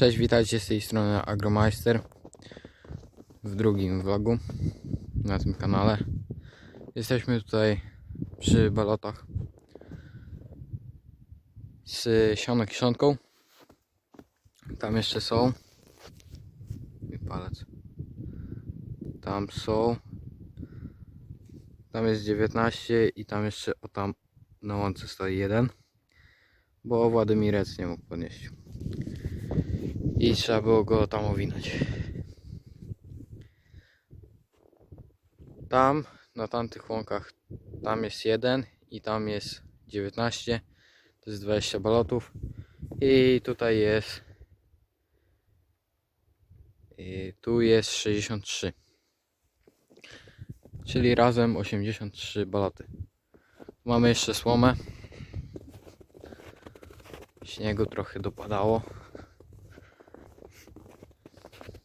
Cześć, witajcie z tej strony Agromeister w drugim vlogu na tym kanale. Jesteśmy tutaj przy balotach z sioną kiszonką. Tam jeszcze są. I palec. Tam są. Tam jest 19 i tam jeszcze o tam na łące stoi jeden. Bo Władymirec nie mógł podnieść i trzeba było go tam owinąć. Tam, na tamtych łąkach, tam jest jeden i tam jest 19, to jest 20 balotów. I tutaj jest i tu jest 63 czyli razem 83 baloty. Mamy jeszcze słomę. Śniegu trochę dopadało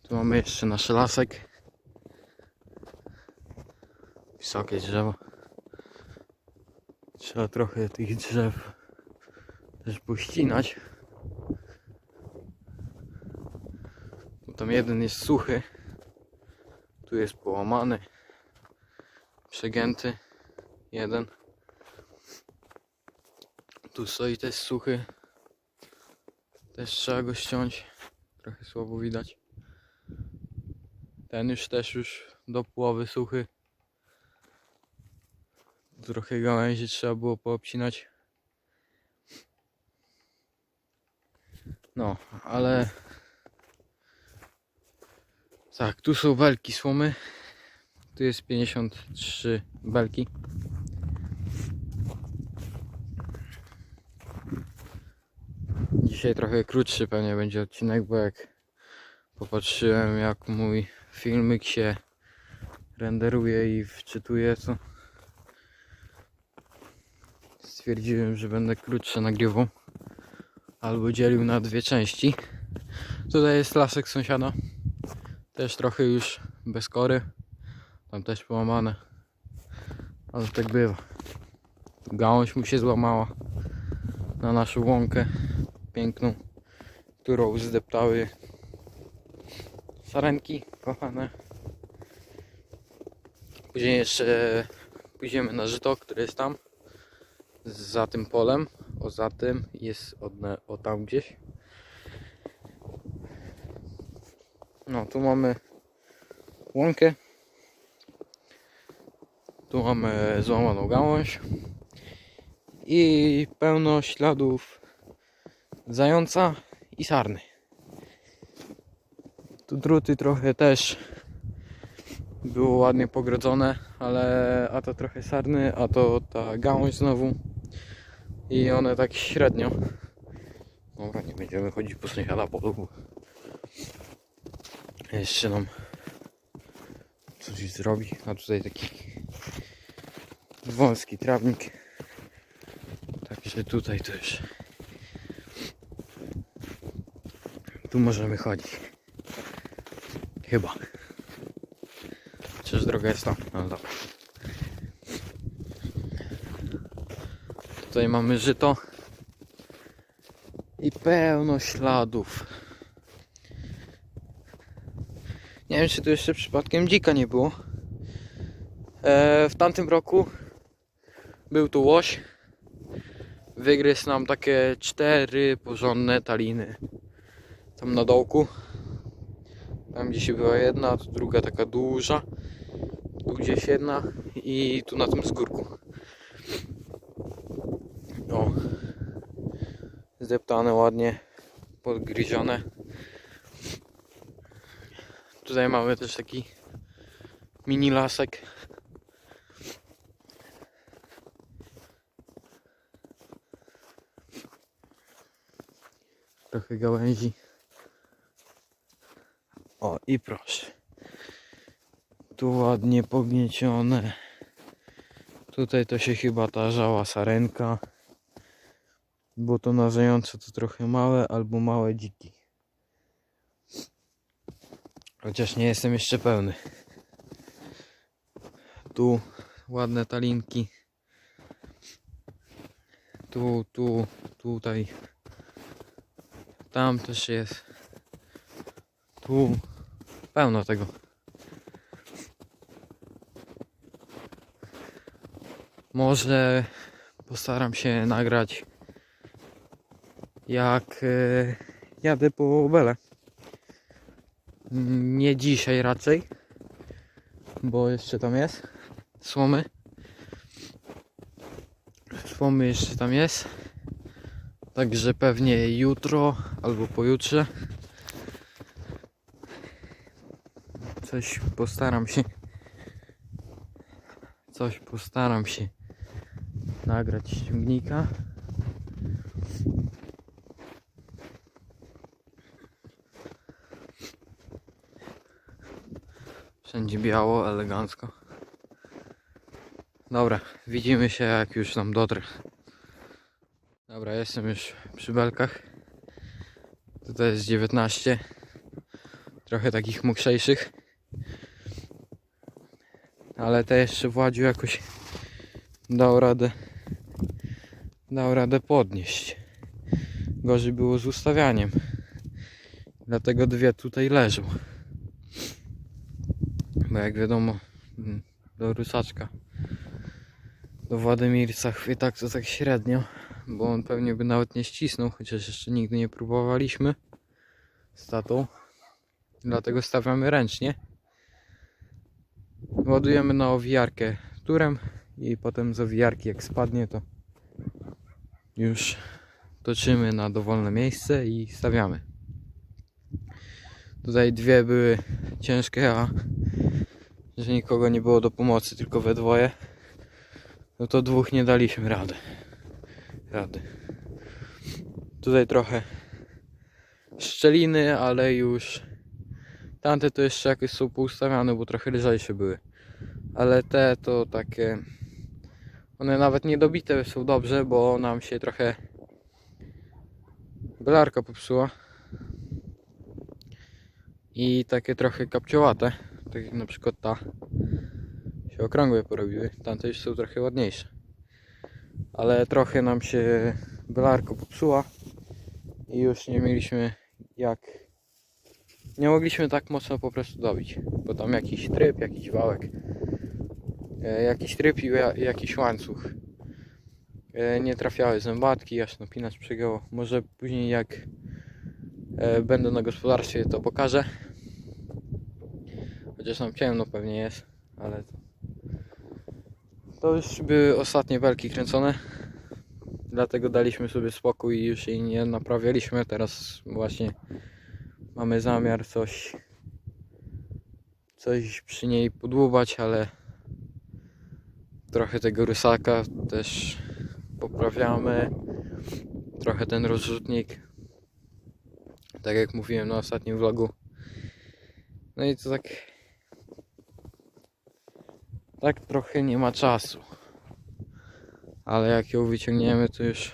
tu mamy jeszcze nasz lasek. Wysokie drzewo. Trzeba trochę tych drzew też pościnać. Bo Tam jeden jest suchy. Tu jest połamany. Przegięty. Jeden. Tu stoi też suchy. Też trzeba go ściąć. Trochę słabo widać. Ten już też już do połowy suchy. Trochę gałęzi trzeba było poobcinać. No, ale tak, tu są belki słomy. Tu jest 53 belki. Dzisiaj trochę krótszy pewnie będzie odcinek, bo jak popatrzyłem jak mój filmik się renderuje i wczytuje to stwierdziłem, że będę krótsze nagrywał albo dzielił na dwie części. Tutaj jest lasek sąsiada też trochę już bez kory tam też połamane ale tak bywa. Gałąź mu się złamała na naszą łąkę piękną którą zdeptały sarenki kochane. Później jeszcze pójdziemy na żyto, które jest tam. Za tym polem. O za tym jest odne, o tam gdzieś. No tu mamy łąkę. Tu mamy złamaną gałąź. I pełno śladów zająca i sarny. Tu druty trochę też było ładnie pogrodzone, ale a to trochę sarny, a to ta gałąź znowu i one tak średnio. Dobra, nie będziemy chodzić po sąsiada polu. bo Jeszcze nam coś zrobi, a tutaj taki wąski trawnik. Także tutaj też. Tu możemy chodzić. Chyba. Czyż droga jest tam? No dobra. Tutaj mamy żyto. I pełno śladów. Nie wiem, czy tu jeszcze przypadkiem dzika nie było. E, w tamtym roku był tu łoś. Wygryzł nam takie cztery porządne taliny. Tam na dołku. Tam gdzieś była jedna, tu druga taka duża. Tu gdzieś jedna i tu na tym skórku. O. Zdeptane ładnie, podgryzione. Tutaj mamy też taki mini lasek. Trochę gałęzi. I proszę. Tu ładnie pogniecione. Tutaj to się chyba tarzała sarenka. Bo to na zające to trochę małe albo małe dziki. Chociaż nie jestem jeszcze pełny. Tu ładne talinki. Tu, tu, tutaj. Tam też jest. Tu pełno tego. Może postaram się nagrać jak e, jadę po Belę. Nie dzisiaj raczej, bo jeszcze tam jest słomy. Słomy jeszcze tam jest. Także pewnie jutro albo pojutrze. Coś postaram się. Coś postaram się nagrać ciągnika. Wszędzie biało, elegancko. Dobra, widzimy się jak już tam dotrę. Dobra, jestem już przy belkach. Tutaj jest 19. Trochę takich mokrzejszych. Ale te jeszcze Władziu jakoś dał radę dał radę podnieść. Gorzej było z ustawianiem. Dlatego dwie tutaj leżą. Bo jak wiadomo mm, do Rusaczka do Władimirca chwytak to tak średnio bo on pewnie by nawet nie ścisnął, chociaż jeszcze nigdy nie próbowaliśmy z tatą. Dlatego stawiamy ręcznie. Ładujemy na owijarkę turem i potem z owijarki jak spadnie to już toczymy na dowolne miejsce i stawiamy. Tutaj dwie były ciężkie, a że nikogo nie było do pomocy, tylko we dwoje, no to dwóch nie daliśmy rady rady. Tutaj trochę szczeliny, ale już tamte to jeszcze jakoś są poustawiane, bo trochę lżejsze były. Ale te to takie one nawet niedobite są dobrze, bo nam się trochę belarka popsuła. I takie trochę kapciowate, tak jak na przykład ta się okrągłe porobiły. Tamte już są trochę ładniejsze ale trochę nam się belarko popsuła i już nie mieliśmy jak nie mogliśmy tak mocno po prostu dobić bo tam jakiś tryb, jakiś wałek jakiś tryb i ja- jakiś łańcuch e, nie trafiały zębatki, aż napinacz przegięło może później jak e, będę na gospodarstwie to pokażę chociaż tam ciemno pewnie jest ale to to już były ostatnie belki kręcone. Dlatego daliśmy sobie spokój i już jej nie naprawialiśmy. Teraz właśnie mamy zamiar coś coś przy niej podłubać, ale trochę tego rysaka też poprawiamy. Trochę ten rozrzutnik. Tak jak mówiłem na ostatnim vlogu. No i to tak tak trochę nie ma czasu. Ale jak ją wyciągniemy, to już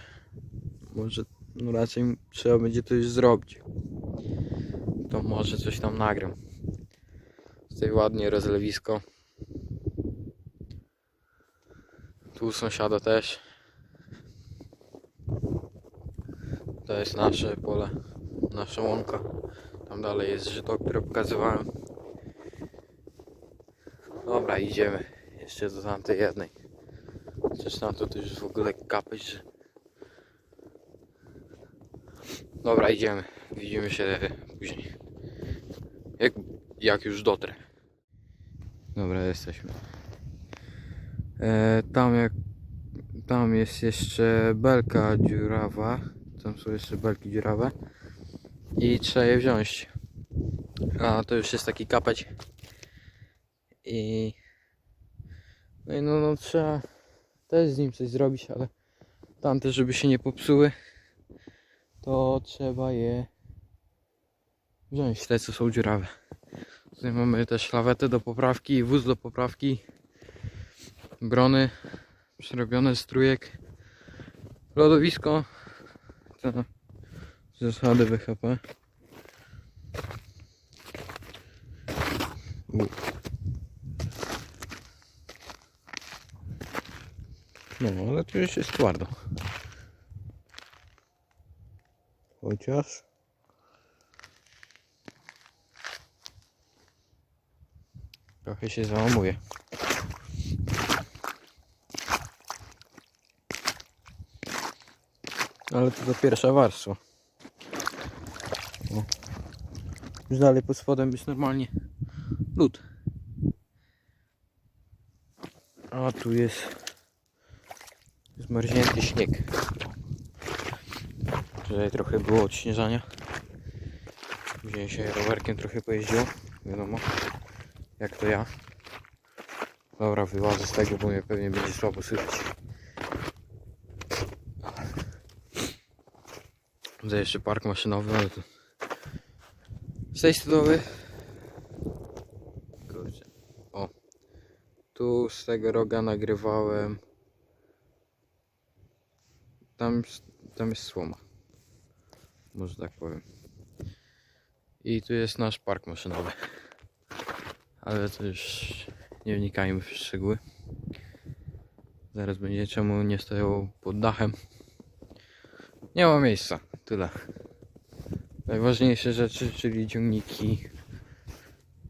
może no raczej trzeba będzie to już zrobić. To może coś tam nagram. Tutaj ładnie rozlewisko. Tu sąsiada też. To jest nasze pole, nasza łąka. Tam dalej jest żyto, które pokazywałem. Dobra, idziemy. Jeszcze do tamtej jednej. Chociaż na to już w ogóle kapeć, że... Dobra, idziemy. Widzimy się później. Jak, jak już dotrę. Dobra, jesteśmy. E, tam jak... Tam jest jeszcze belka dziurawa. Tam są jeszcze belki dziurawe. I trzeba je wziąć. A to już jest taki kapeć. I no no, no trzeba też z nim coś zrobić, ale tamte, żeby się nie popsuły, to trzeba je wziąć, te co są dziurawe. Tutaj mamy też lawetę do poprawki, wóz do poprawki, brony przerobione z trójek, lodowisko, to zasady BHP. U. No, ale tu już jest twardo. Chociaż. Trochę się załamuje. Ale to do pierwsza warstwa. O. Już dalej pod spodem jest normalnie lód. A tu jest zmarznięty śnieg. Tutaj trochę było odśnieżania. Później się rowerkiem trochę pojeździło. Wiadomo, jak to ja. Dobra, wyłażę z tego, bo mnie pewnie będzie słabo słychać. Tutaj jeszcze park maszynowy, ale tej strony Kurczę. O. Tu z tego roga nagrywałem. Tam, tam jest słoma. Może tak powiem. I tu jest nasz park maszynowy. Ale to już nie wnikajmy w szczegóły. Zaraz będzie czemu nie stoją pod dachem. Nie ma miejsca. Tyle. Najważniejsze rzeczy, czyli ciągniki,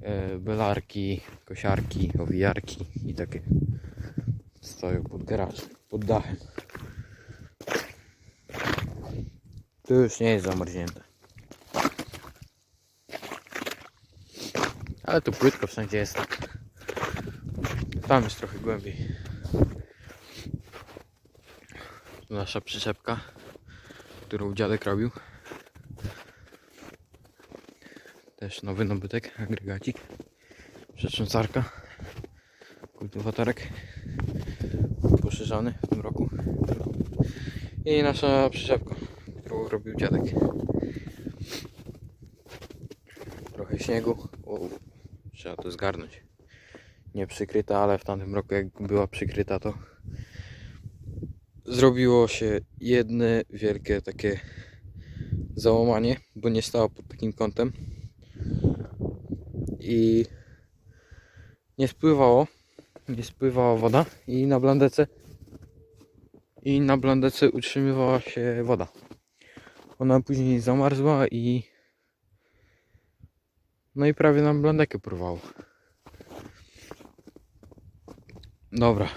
e, belarki, kosiarki, owijarki i takie stoją pod garażem, pod dachem. Tu już nie jest zamarznięte. Ale tu płytko wszędzie jest. Tam jest trochę głębiej. Nasza przyczepka, którą dziadek robił. Też nowy nabytek, agregacik. Przetrząsarka. Kultywatorek. Poszerzany w tym roku. I nasza przyczepka, którą robił dziadek. Trochę śniegu. O, trzeba to zgarnąć. Nie przykryta, ale w tamtym roku jak była przykryta to zrobiło się jedne wielkie takie załamanie, bo nie stało pod takim kątem i nie spływało, nie spływała woda i na blandece i na blandece utrzymywała się woda. Ona później zamarzła i no i prawie nam blandekę porwało. Dobra.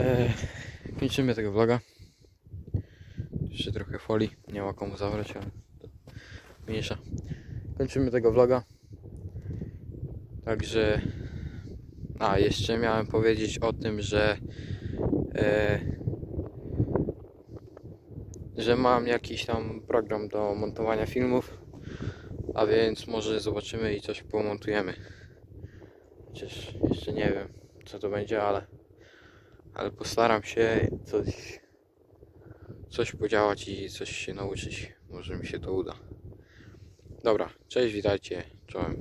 Eee, kończymy tego vloga. Jeszcze trochę folii, nie ma komu zabrać, ale mniejsza. Kończymy tego vloga. Także. A, jeszcze miałem powiedzieć o tym, że. E, że mam jakiś tam program do montowania filmów. A więc może zobaczymy i coś pomontujemy. Chociaż jeszcze nie wiem, co to będzie, ale. Ale postaram się coś. Coś podziałać i coś się nauczyć. Może mi się to uda. Dobra, cześć, witajcie, czołem.